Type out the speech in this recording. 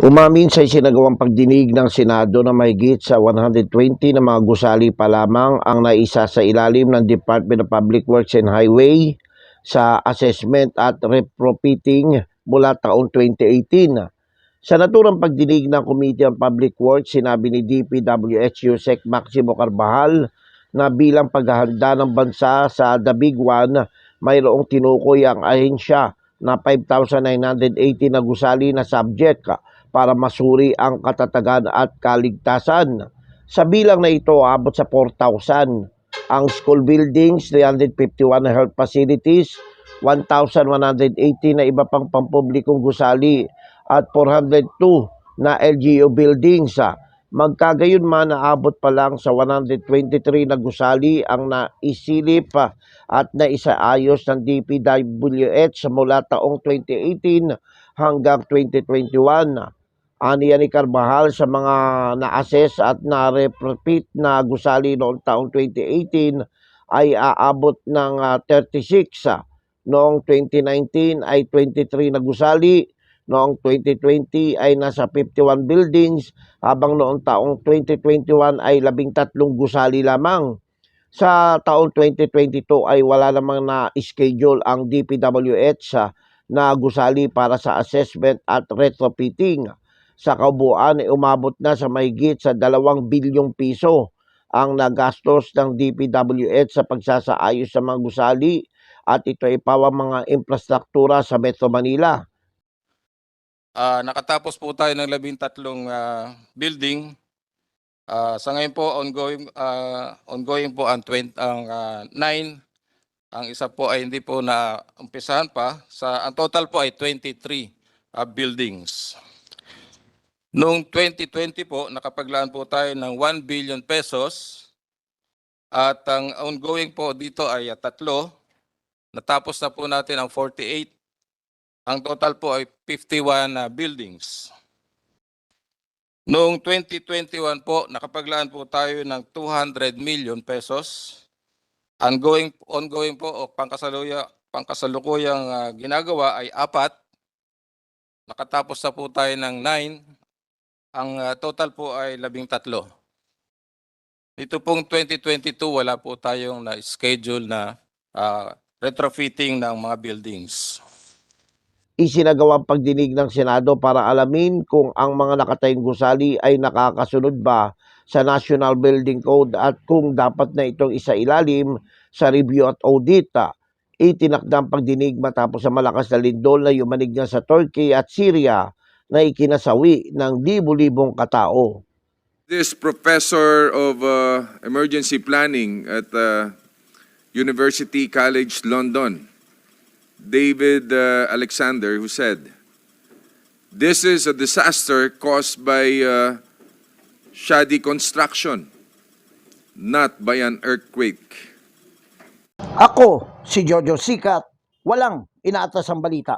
Umamin sa isinagawang pagdinig ng Senado na mahigit sa 120 na mga gusali pa lamang ang naisa sa ilalim ng Department of Public Works and Highway sa assessment at retrofitting mula taong 2018. Sa naturang pagdinig ng Committee on Public Works, sinabi ni DPWH Yusek Maximo Carvajal na bilang paghahanda ng bansa sa The Big One, mayroong tinukoy ang ahensya na 5,980 na gusali na subject para masuri ang katatagan at kaligtasan. Sa bilang na ito, abot sa 4,000 ang school buildings, 351 na health facilities, 1,180 na iba pang pampublikong gusali at 402 na LGU buildings. Magkagayon man naabot pa lang sa 123 na gusali ang naisilip at naisaayos ng DPWH mula taong 2018 hanggang 2021. Aniya ni Carvajal sa mga na-assess at na-repeat na gusali noong taong 2018 ay aabot ng ah, 36. ah. Noong 2019 ay 23 na gusali. Noong 2020 ay nasa 51 buildings habang noong taong 2021 ay 13 gusali lamang. Sa taong 2022 ay wala namang na-schedule ang DPWH sa na gusali para sa assessment at retrofitting. Sa kabuuan ay umabot na sa mahigit sa 2 bilyong piso ang nagastos ng DPWH sa pagsasaayos sa mga gusali at ito ay pawang mga infrastruktura sa Metro Manila. Ah, nakatapos po tayo ng labing tatlong ah, building. Ah, sa ngayon po ongoing ah, ongoing po ang 20 ang ah, 9. Ang isa po ay hindi po na umpisahan pa. Sa ang total po ay 23 ah, buildings. Noong 2020 po nakapaglaan po tayo ng 1 billion pesos. At ang ongoing po dito ay ah, tatlo. Natapos na po natin ang 48 ang total po ay 51 na buildings. Noong 2021 po, nakapaglaan po tayo ng 200 million pesos. Ongoing, ongoing po o pangkasaluya, pangkasalukuyang ah, ginagawa ay apat. Nakatapos na po tayo ng 9. Ang ah, total po ay labing tatlo. Ito pong 2022, wala po tayong na-schedule na ah, retrofitting ng mga buildings. isinagawang pagdinig ng Senado para alamin kung ang mga nakatayong gusali ay nakakasunod ba sa National Building Code at kung dapat na itong isa-ilalim sa review at audit. Itinakdang pagdinig matapos sa malakas na lindol na yumanig na sa Turkey at Syria na ikinasawi ng libu-libong katao. This professor of uh, emergency planning at uh, University College London, David uh, Alexander, who said, This is a disaster caused by uh, shoddy construction, not by an earthquake. Ako, si Jojo Sikat, walang inaatas ang balita.